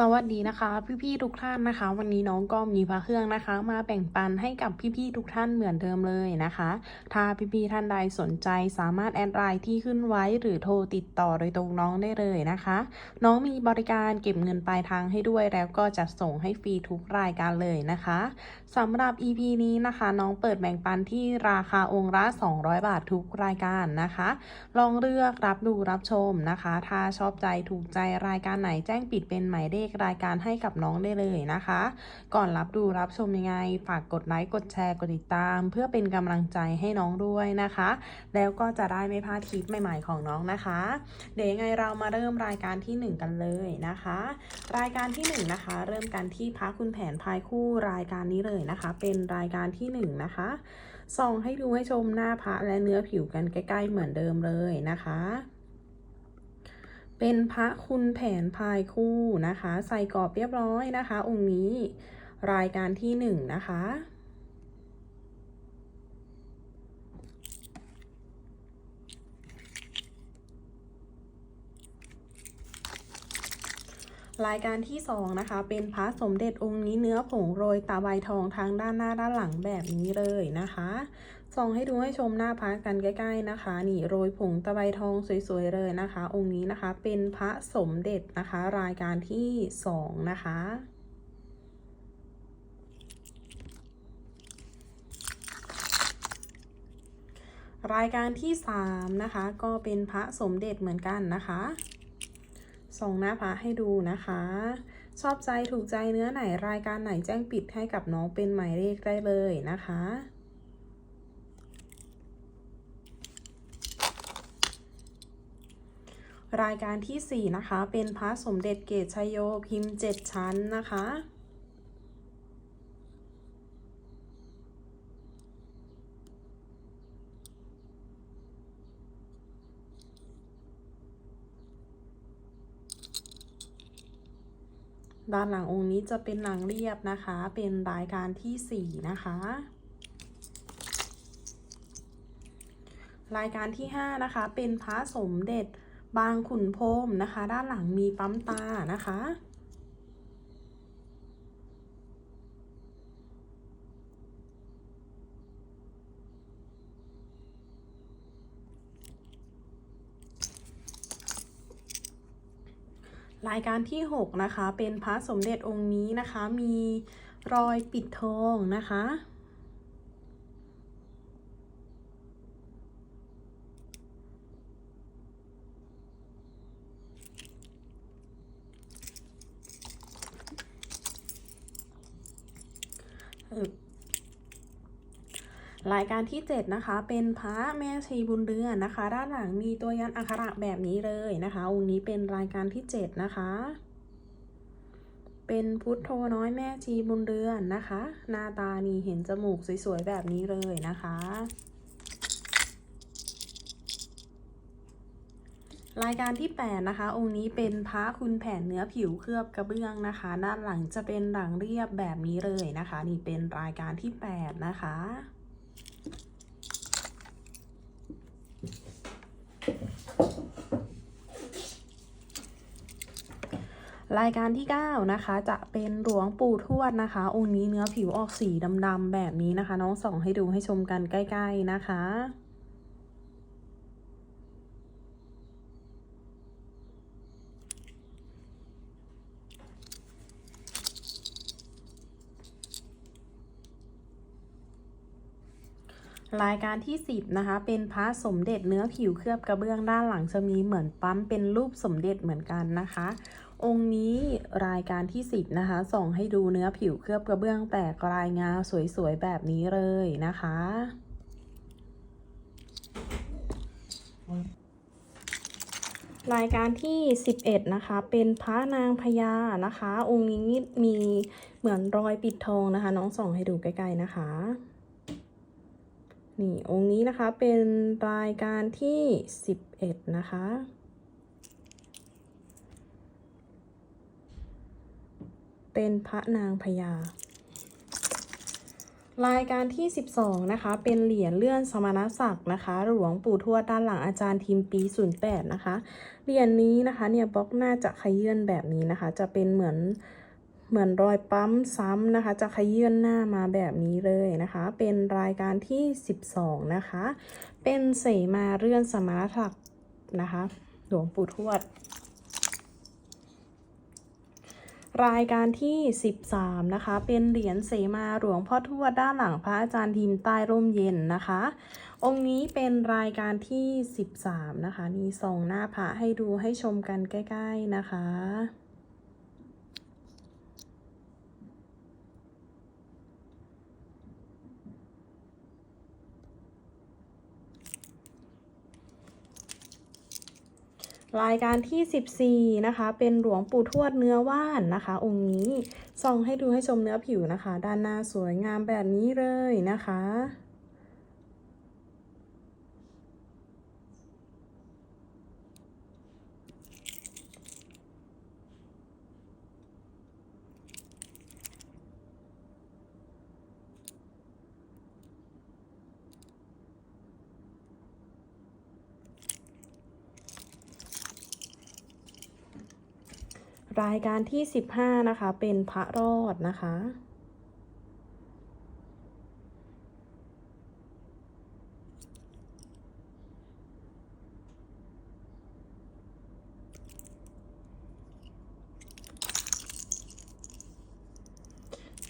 สวัสดีนะคะ พี่ๆทุกท่านนะคะ วันนี้น้องก็มีพระเครื่องนะคะ มาแบ่งปันให้กับพี่ๆทุกท่านเหมือนเดิมเลยนะคะ ถ้าพี่ๆท่านใดสนใจสามารถแอดไลน์ที่ขึ้นไว้หรือโทรติดต่อโดยตรงน้องได้เลยนะคะ น้องมีบริการเก็บเงินปลายทางให้ด้วยแล้วก็จะส่งให้ฟรีทุกรายการเลยนะคะสำหรับ EP นี้นะคะ น้องเปิดแบ่งปันที่ราคาองค์ละ 200 บาททุกรายการนะคะ ลองเลือกรับดูรับชมนะคะ ถ้าชอบใจถูกใจรายการไหนแจ้งปิดเป็นหมายเลขรายการให้กับน้องได้เลยนะคะ ก่อนรับดูรับชมยังไง ฝากกดไลค์กดแชร์กดติดตาม เพื่อเป็นกำลังใจให้น้องด้วยนะคะ แล้วก็จะได้ไม่พลาดคลิปใหม่ๆของน้องนะคะ เดี๋ยวยังไงเรามาเริ่มรายการที่ 1 กันเลยนะคะ รายการที่ 1 นะคะ เริ่มกันที่พักคุณแผนพายคู่รายการนี้เลยนะคะ เป็นรายการที่1นะคะส่องให้ดูให้ชมหน้าพระและเนื้อผิวกันใกล้ ๆ เหมือนเดิมเลยนะคะ เป็นพระคุณแผนพายคู่นะคะ ใส่กรอบเรียบร้อยนะคะ องค์นี้รายการที่หนึ่งนะคะ รายการที่สองนะคะ เป็นพระสมเด็จองค์นี้เนื้อผงโรยตาใบทองทางด้านหน้าด้านหลังแบบนี้เลยนะคะส่องให้ดูให้ชมหน้าพระกันใกล้ ๆนะคะ นี่โรยผงตะไบทองสวยๆเลยนะคะ องค์นี้นะคะเป็นพระสมเด็จนะคะ รายการที่สองนะคะรายการที่สามนะคะ ก็เป็นพระสมเด็จเหมือนกันนะคะ ส่งหน้าพระให้ดูนะคะ ชอบใจถูกใจเนื้อไหนรายการไหนแจ้งปิดให้กับน้องเป็นหมายเลขได้เลยนะคะ รายการที่ 4 นะคะ เป็นพระสมเด็จเกตชยโยพิมพ์ 7 ชั้นนะคะ ด้านหลังองค์นี้จะเป็นหลังเรียบนะคะ เป็นรายการที่ 4 นะคะ รายการที่ 5 นะคะ เป็นพระสมเด็จบางขุนพรมนะคะ ด้านหลังมีปั๊มตานะคะ รายการที่ 6 นะคะ เป็นพระสมเด็จองค์นี้นะคะ มีรอยปิดทองนะคะ รายการที่ 7 นะคะ เป็นพระแม่ชีบุญเรือนนะคะ ด้านหลังมีตัวยันอักขระแบบนี้เลยนะคะ องค์นี้เป็นรายการที่ 7 นะคะ เป็นพุทโธน้อยแม่ชีบุญเรือนนะคะ หน้าตานี่เห็นจมูกสวยๆแบบนี้เลยนะคะรายการที่ 8 นะคะ องค์นี้เป็นพระคุณแผนเนื้อผิวเคลือบกระเบื้องนะคะ ด้านหลังจะเป็นหลังเรียบแบบนี้เลยนะคะ นี่เป็นรายการที่ 8 นะคะ รายการที่ 9 นะคะ จะเป็นหลวงปู่ทวดนะคะ องค์นี้เนื้อผิวออกสีดำๆแบบนี้นะคะ น้องส่องให้ดูให้ชมกันใกล้ๆนะคะรายการที่ 10 นะคะ เป็นพระสมเด็จเนื้อผิวเคลือบกระเบื้องด้านหลังจะมีเหมือนปั๊มเป็นรูปสมเด็จเหมือนกันนะคะ องค์นี้รายการที่ 10 นะคะ ส่องให้ดูเนื้อผิวเคลือบกระเบื้องแตกลายงาสวยๆ แบบนี้เลยนะคะ รายการที่ 11 นะคะ เป็นพระนางพญานะคะ องค์นี้มีเหมือนรอยปิดทองนะคะ น้องส่องให้ดูใกล้ๆนะคะนี่องค์นี้นะคะเป็นรายการที่ 11 นะคะ เป็นพระนางพญารายการที่ 12 นะคะ เป็นเหรียญเลื่อนสมณศักดิ์นะคะ หลวงปู่ทวดด้านหลังอาจารย์ทีมปี 08 นะคะ เหรียญนี้นะคะเนี่ยบล็อกหน้าจะขยื่นแบบนี้นะคะ จะเป็นเหมือนเหมือนรอยปั๊มซ้ำนะคะ จะขยื่นหน้ามาแบบนี้เลยนะคะ เป็นรายการที่ 12 นะคะ เป็นเสมาเลื่อนสมณศักดิ์นะคะ หลวงปู่ทวด รายการที่ 13 นะคะ เป็นเหรียญเสมาหลวงพ่อทวดด้านหลังพระอาจารย์ทีมใต้ร่มเย็นนะคะ องค์นี้เป็นรายการที่ 13 นะคะ มีส่องหน้าพระให้ดูให้ชมกันใกล้ ๆ นะคะ รายการที่ 14 นะคะ เป็นหลวงปู่ทวดเนื้อว่านนะคะ องค์นี้ส่องให้ดูให้ชมเนื้อผิวนะคะ ด้านหน้าสวยงามแบบนี้เลยนะคะ รายการที่ 15 นะคะ เป็นพระรอดนะคะ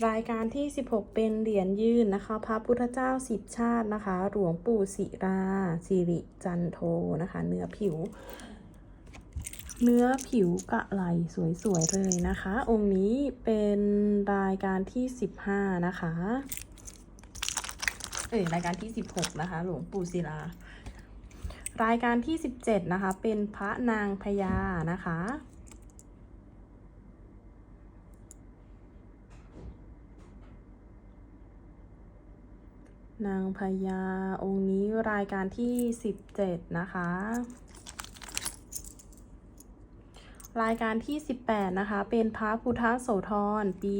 รายการที่ 16 เป็นเหรียญยืนนะคะ พระพุทธเจ้าสิบชาตินะคะ หลวงปู่ศิราสิริจันโทนะคะ เนื้อผิว เนื้อผิวกะไหลสวยๆเลยนะคะ องค์นี้เป็นรายการที่ 15 นะคะ เอ่ยรายการที่ 16 นะคะ หลวงปู่ศิลา รายการที่ 17 นะคะ เป็นพระนางพญานะคะนางพญาองค์นี้รายการที่ 17 นะคะ รายการที่ 18 นะคะ เป็นพระพุทธโสธร ปี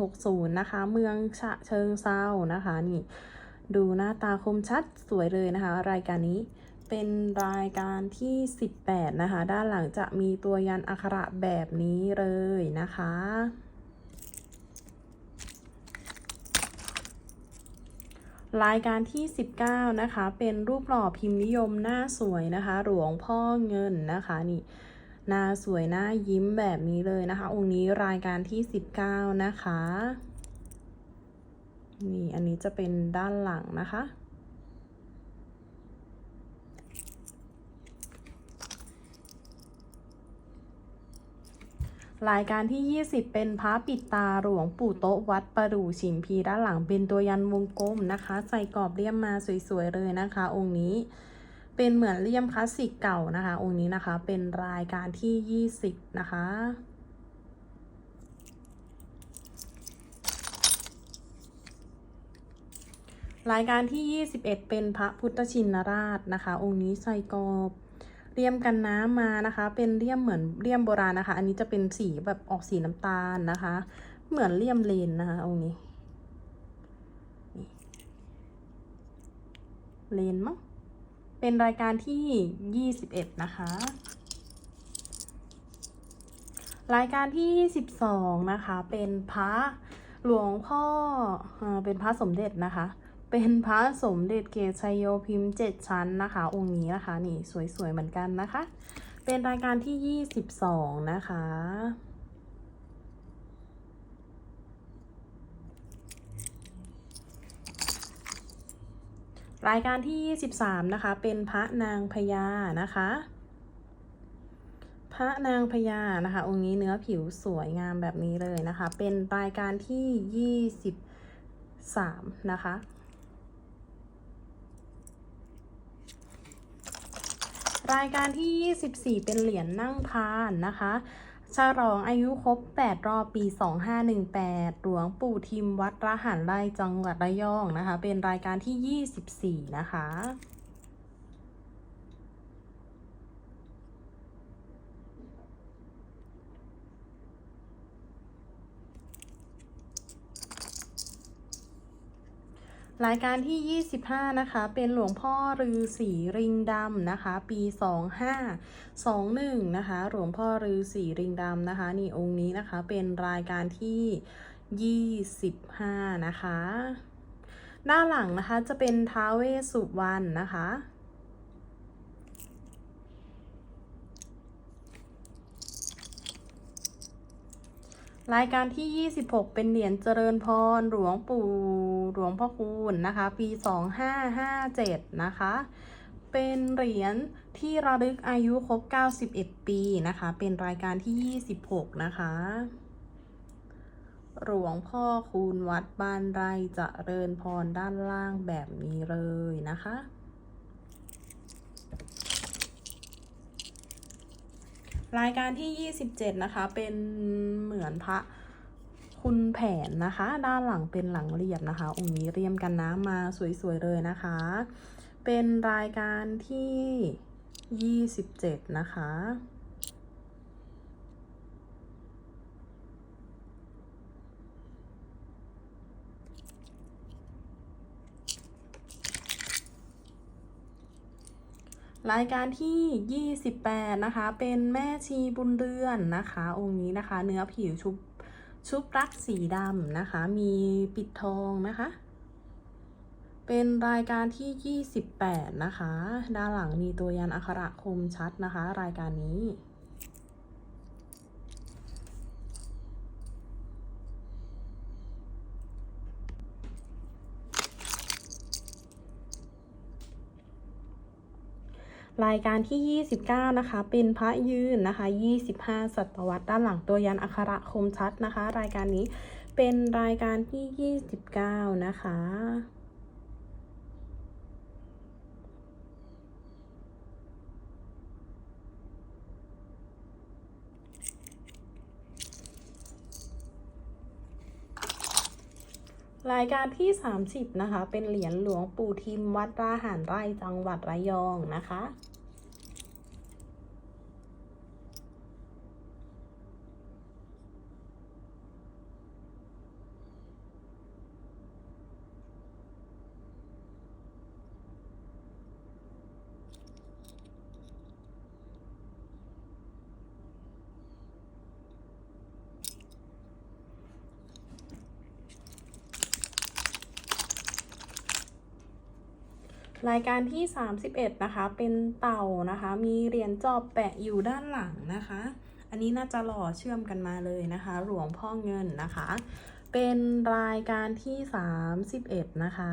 2460 นะคะ เมืองฉะเชิงเซานะคะ นี่ ดูหน้าตาคมชัดสวยเลยนะคะ รายการนี้เป็นรายการที่ 18 นะคะ ด้านหลังจะมีตัวยันอักขระแบบนี้เลยนะคะ รายการที่ 19 นะคะ เป็นรูปหล่อพิมพ์นิยมหน้าสวยนะคะ หลวงพ่อเงินนะคะนี่ หน้าสวยหน้ายิ้มแบบนี้เลยนะคะ องค์นี้รายการที่ 19 นะคะ นี่อันนี้จะเป็นด้านหลังนะคะรายการที่ 20 เป็นพระปิดตาหลวงปู่โต๊ะวัดประดู่ฉิมพีด้านหลังเป็นตัวยันวงกลมนะคะ ใส่กรอบเลี่ยมมาสวยๆเลยนะคะ องค์นี้ เป็นเหมือนเลี่ยมคลาสสิกเก่านะคะ องค์นี้นะคะ เป็นรายการที่ 20 นะคะ รายการที่ 21 เป็นพระพุทธชินราชนะคะ องค์นี้ใส่กรอบเลี่ยมกันน้ำมานะคะ เป็นเลี่ยมเหมือนเลี่ยมโบราณนะคะ อันนี้จะเป็นสีแบบออกสีน้ำตาลนะคะ เหมือนเลี่ยมเลนนะคะ องค์นี้ เลนมั้ง เป็นรายการที่ 21 นะคะ รายการที่22นะคะ เป็นพระหลวงพ่อเอ่อเป็นพระสมเด็จนะคะ เป็นพระสมเด็จเกศชัยโยพิมพ์ 7 ชั้นนะคะ องค์นี้นะคะ นี่สวยๆเหมือนกันนะคะ เป็นรายการที่ 22 นะคะ รายการที่ 23 นะคะ เป็นพระนางพญานะคะ พระนางพญานะคะ องค์นี้เนื้อผิวสวยงามแบบนี้เลยนะคะ เป็นรายการที่ 23 นะคะ รายการที่ 24 เป็นเหรียญนั่งพานนะคะ ฉลองอายุครบ 8 รอบปี 2518 หลวงปู่ทิมวัดระหันไร่จังหวัดระยองนะคะ เป็นรายการที่ 24 นะคะ รายการที่ 25 นะคะ เป็นหลวงพ่อฤาษีริงดำนะคะ ปี 2521 นะคะ หลวงพ่อฤาษีริงดำนะคะ นี่องค์นี้นะคะ เป็นรายการที่ 25 นะคะ ด้านหลังนะคะจะเป็นท้าวเวสุวรรณนะคะ รายการที่ 26 เป็นเหรียญเจริญพร หลวงปู่หลวงพ่อคูณนะคะ ปี 2557 นะคะ เป็นเหรียญที่ระลึกอายุครบ 91 ปีนะคะ เป็นรายการที่ 26 นะคะ หลวงพ่อคูณวัดบ้านไร่เจริญพรด้านล่างแบบนี้เลยนะคะ รายการที่ 27 นะคะ เป็นเหมือนพระคุณแผนนะคะ ด้านหลังเป็นหลังเรียบนะคะ องค์นี้เรียมกันน้ำมาสวย ๆ เลยนะคะ เป็นรายการที่ 27 นะคะ รายการที่ 28 นะคะ เป็นแม่ชีบุญเรือนนะคะ องค์นี้นะคะ เนื้อผิวชุบชุบรักสีดำนะคะ มีปิดทองนะคะ เป็นรายการที่ 28 นะคะ ด้านหลังมีตัวยันอักขระคมชัดนะคะ รายการนี้ รายการที่ 29 นะคะ เป็นพระยืนนะคะ 25 ศตวรรษด้านหลังตัวยันอักขระคมชัดนะคะ รายการนี้เป็นรายการที่ 29 นะคะ รายการที่ 30 นะคะ เป็นเหรียญหลวงปู่ทิมวัดราหารไร่จังหวัดระยองนะคะายการที่ 31 นะคะ เป็นเต่านะคะ มีเหรียญจอบแปะอยู่ด้านหลังนะคะ อันนี้น่าจะหล่อเชื่อมกันมาเลยนะคะ หลวงพ่อเงินนะคะ เป็นรายการที่ 31 นะคะ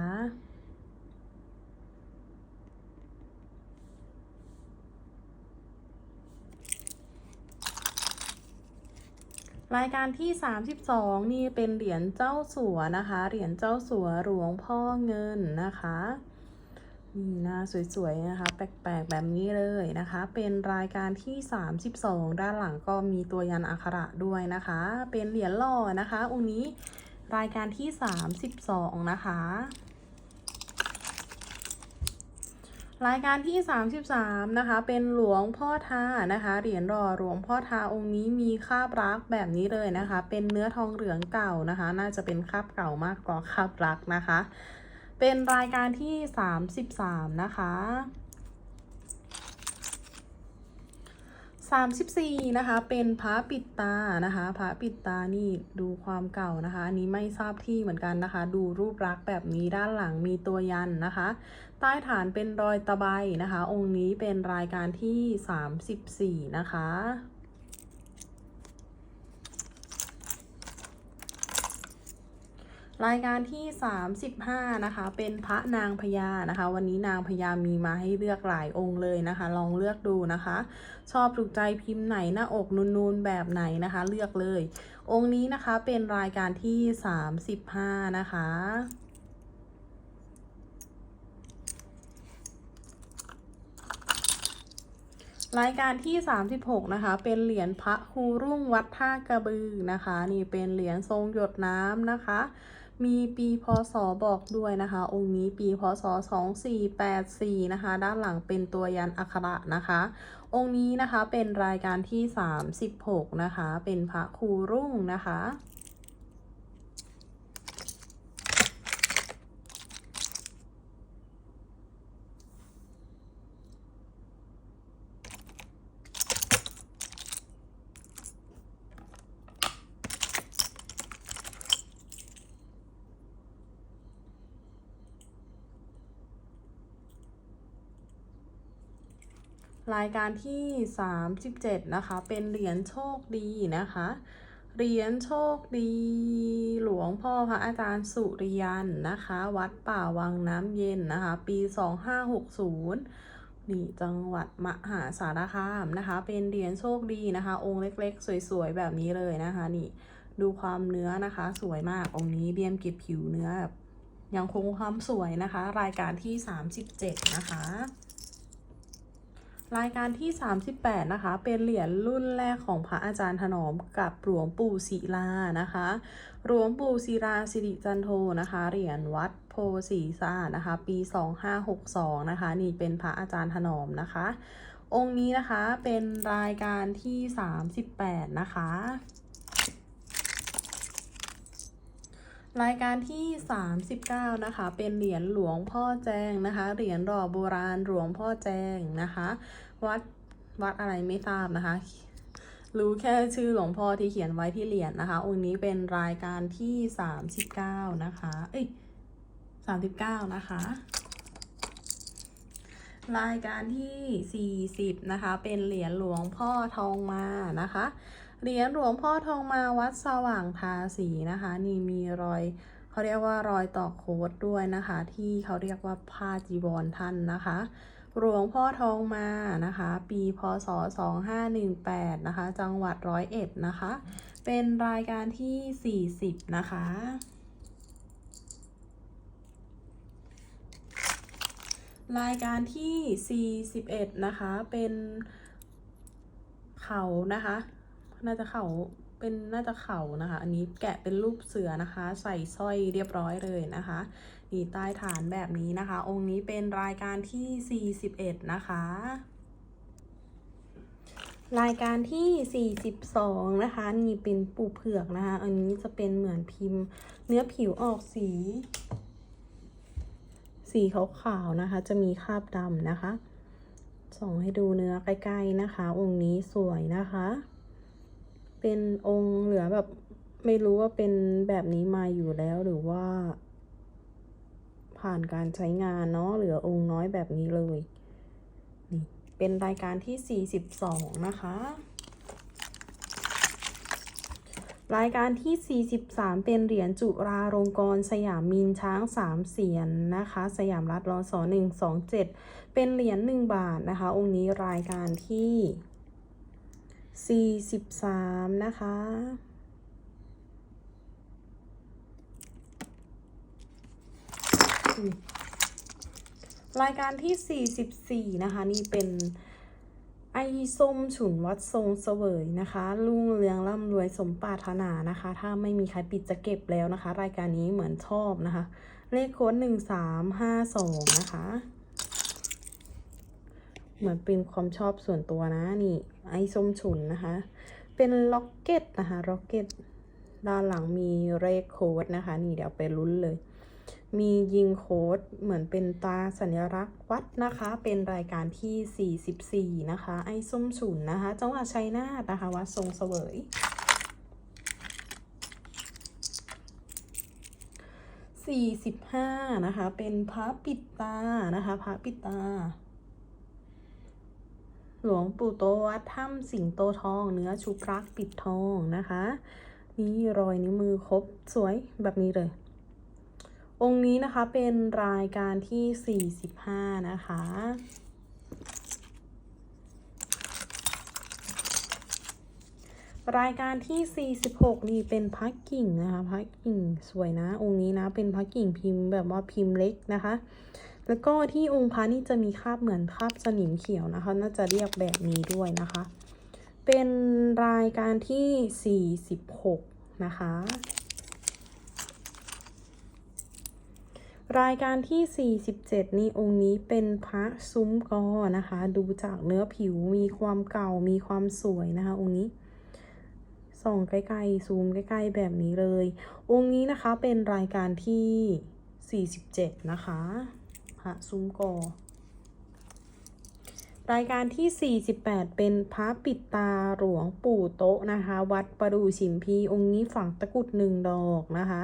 รายการที่ 32 นี่เป็นเหรียญเจ้าสัวนะคะ เหรียญเจ้าสัวหลวงพ่อเงินนะคะ นี่น้าสวยๆนะคะ แปลกๆแบบนี้เลยนะคะ เป็นรายการที่ 32 ด้านหลังก็มีตัวยันอักขระด้วยนะคะ เป็นเหรียญหล่อนะคะองค์นี้รายการที่ 32 นะคะ รายการที่ 33 นะคะ เป็นหลวงพ่อทานะคะ เหรียญรอหลวงพ่อทาองค์นี้มีคาบรักแบบนี้เลยนะคะ เป็นเนื้อทองเหลืองเก่านะคะ น่าจะเป็นคาบเก่ามากกว่าคาบรักนะคะ เป็นรายการที่ 33 นะคะ 34 นะคะ เป็นพระปิดตานะคะ พระปิดตานี่ดูความเก่านะคะ อันนี้ไม่ทราบที่เหมือนกันนะคะ ดูรูปลักษณ์แบบนี้ด้านหลังมีตัวยันนะคะ ใต้ฐานเป็นรอยตะไบนะคะ องค์นี้เป็นรายการที่ 34 นะคะ รายการที่ 35 นะคะ เป็นพระนางพญานะคะ วันนี้นางพญามีมาให้เลือกหลายองค์เลยนะคะ ลองเลือกดูนะคะ ชอบถูกใจพิมพ์ไหนหน้าอกนูนๆแบบไหนนะคะ เลือกเลย องค์นี้นะคะเป็นรายการที่ 35 นะคะรายการที่ 36 นะคะ เป็นเหรียญพระครูรุ่งวัดท่ากระบือนะคะ นี่เป็นเหรียญทรงหยดน้ำนะคะ มีปีพศบอกด้วยนะคะ องค์นี้ปีพศ 2484 นะคะ ด้านหลังเป็นตัวยันอักขระนะคะ องค์นี้นะคะเป็นรายการที่ 36 นะคะ เป็นพระครูรุ่งนะคะ รายการที่ 37 นะคะ เป็นเหรียญโชคดีนะคะ เหรียญโชคดี หลวงพ่อพระอาจารย์สุริยันนะคะ วัดป่าวังน้ำเย็นนะคะ ปี 2560นี่จังหวัดมหาสารคามนะคะ เป็นเหรียญโชคดีนะคะ องค์เล็กๆ สวยๆ แบบนี้เลยนะคะ นี่ดูความเนื้อนะคะ สวยมากองค์นี้เบี้ยมเก็บผิวเนื้อแบบยังคงความสวยนะคะ รายการที่ 37 นะคะ รายการที่ 38 นะคะ เป็นเหรียญรุ่นแรกของพระอาจารย์ถนอมกับหลวงปู่ศิลานะคะ หลวงปู่ศิลาสิริจันโทนะคะ เหรียญวัดโพสีสะอาดนะคะ ปี 2562 นะคะ นี่เป็นพระอาจารย์ถนอมนะคะ องค์นี้นะคะเป็นรายการที่ 38 นะคะ รายการที่ 39 นะคะ เป็นเหรียญหลวงพ่อแจงนะคะ เหรียญหล่อโบราณหลวงพ่อแจงนะคะ วัดวัดอะไรไม่ทราบนะคะ รู้แค่ชื่อหลวงพ่อที่เขียนไว้ที่เหรียญนะคะ องค์นี้เป็นรายการที่ 39 นะคะ เอ้ย 39 นะคะ รายการที่ 40 นะคะ เป็นเหรียญหลวงพ่อทองมานะคะ เหรียญหลวงพ่อทองมาวัดสว่างทาสีนะคะ นี่มีรอยเขาเรียกว่ารอยต่อโคดด้วยนะคะ ที่เขาเรียกว่าผ้าจีวรท่านนะคะหลวงพ่อทองมานะคะ ปีพศ 2518 นะคะ จังหวัดร้อยเอ็ดนะคะ เป็นรายการที่ 40 นะคะ รายการที่ 41 นะคะ เป็นเขานะคะ น่าจะเขาเป็นน่าจะเขานะคะ อันนี้แกะเป็นรูปเสือนะคะ ใส่สร้อยเรียบร้อยเลยนะคะนี่ใต้ฐานแบบนี้นะคะ องค์นี้เป็นรายการที่ 41 นะคะ รายการที่ 42 นะคะ นี่เป็นปูเผือกนะคะ อันนี้จะเป็นเหมือนพิมพ์เนื้อผิวออกสี สีขาวๆนะคะ จะมีคราบดำนะคะ ส่องให้ดูเนื้อใกล้ๆนะคะ องค์นี้สวยนะคะ เป็นองค์เหลือแบบ ไม่รู้ว่าเป็นแบบนี้มาอยู่แล้วหรือว่า ผ่านการใช้งานเนาะเหลือองค์น้อยแบบนี้เลยนี่เป็นรายการที่ 42 นะคะ รายการที่ 43 เป็นเหรียญจุราลงกรณ์สยามมินช้างสามเสียนนะคะ สยามรัฐรอสอ127 เป็นเหรียญ1บาทนะคะ องค์นี้รายการที่ 43นะคะ รายการที่44นะคะ นี่เป็นไอส้มฉุนวัดทรงเสวยนะคะลุ่งเรืองร่ำรวยสมปรารถนานะคะ ถ้าไม่มีใครปิดจะเก็บแล้วนะคะ รายการนี้เหมือนชอบนะคะ เลขโค้ดหนึ่งสามห้าสองนะคะ เหมือนเป็นความชอบส่วนตัวนะนี่ไอส้มฉุนนะคะ เป็นล็อกเก็ตนะคะล็อกเก็ตด้านหลังมีเลขโค้ดนะคะ นี่เดี๋ยวไปลุ้นเลย มียิงโค้ดเหมือนเป็นตาสัญลักษณ์วัดนะคะ เป็นรายการที่ 44 นะคะ ไอ้ส้มฉุนนะคะ จังหวัดชัยนาทนะคะ วัดทรงเสวย45นะคะ เป็นพระปิดตานะคะ พระปิดตา หลวงปู่โตวัดถ้ำสิงโตทองเนื้อชุบรักปิดทองนะคะ นี่รอยนิ้วมือครบสวยแบบนี้เลย องค์นี้นะคะเป็นรายการที่ 45 นะคะรายการที่ 46 นี่เป็นพักกิ่งนะคะพักกิ่งสวยนะ องค์นี้นะ เป็นพักกิ่งพิมพ์แบบว่าพิมพ์เล็กนะคะ แล้วก็ที่องค์พระนี่จะมีคราบเหมือนคราบสนิมเขียวนะคะ น่าจะเรียกแบบนี้ด้วยนะคะ เป็นรายการที่ 46 นะคะ รายการที่ 47 นี่องค์นี้เป็นพระซุ้มกอนะคะ ดูจากเนื้อผิวมีความเก่ามีความสวยนะคะ องค์นี้ส่องใกล้ๆซูมใกล้ๆแบบนี้เลย องค์นี้นะคะเป็นรายการที่ 47 นะคะ พระซุ้มกอ รายการที่ 48 เป็นพระปิดตาหลวงปู่โต๊ะนะคะ วัดประดูฉิมพีองค์นี้ฝังตะกรุดหนึ่งดอกนะคะ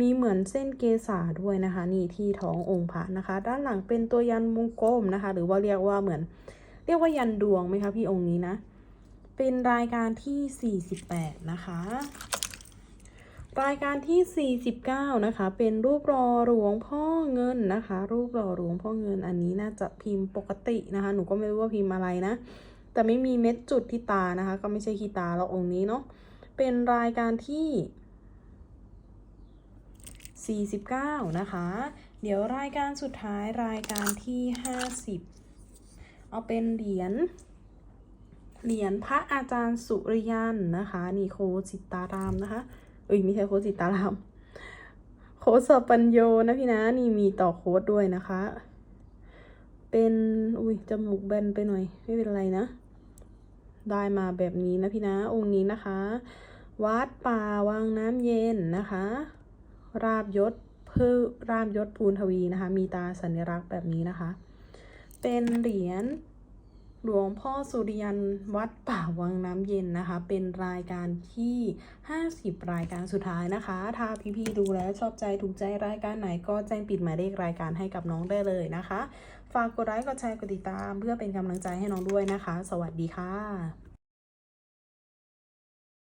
มีเหมือนเส้นเกษาด้วยนะคะ นี่ที่ท้ององค์พระนะคะ ด้านหลังเป็นตัวยันมงกลมนะคะ หรือว่าเรียกว่าเหมือน เรียกว่ายันดวงไหมคะพี่องค์นี้นะ เป็นรายการที่ 48 นะคะ รายการที่ 49 นะคะ เป็นรูปรอหลวงพ่อเงินนะคะ รูปรอหลวงพ่อเงินอันนี้น่าจะพิมพ์ปกตินะคะ หนูก็ไม่รู้ว่าพิมพ์อะไรนะ แต่ไม่มีเม็ดจุดที่ตานะคะ ก็ไม่ใช่ขี้ตาเราองค์นี้เนาะ เป็นรายการที่ 49 นะคะ เดี๋ยวรายการสุดท้ายรายการที่ 50 เอาเป็นเหรียญเหรียญพระอาจารย์สุริยันนะคะ นี่โคสิตารามนะคะ เอ้ยไม่ใช่โคสิตาราม โคดสปัญโยนะพี่นะนี่มีต่อโค้ดด้วยนะคะ เป็นอุ้ยจมูกแบนไปหน่อย ไม่เป็นไรนะ ได้มาแบบนี้นะพี่นะ องค์นี้นะคะ วัดป่าวังน้ำเย็นนะคะ ราบยศเพื่อราบยศภูนทวีนะคะ มีตาสัญลักษณ์แบบนี้นะคะ เป็นเหรียญ หลวงพ่อสุริยันวัดป่าวังน้ำเย็นนะคะ เป็นรายการที่ 50 รายการสุดท้ายนะคะ ถ้าพี่ๆดูแล้วชอบใจถูกใจรายการไหนก็แจ้งปิดหมายเลขรายการให้กับน้องได้เลยนะคะ ฝากกดไลค์กดแชร์กดติดตาม เพื่อเป็นกำลังใจให้น้องด้วยนะคะ สวัสดีค่ะ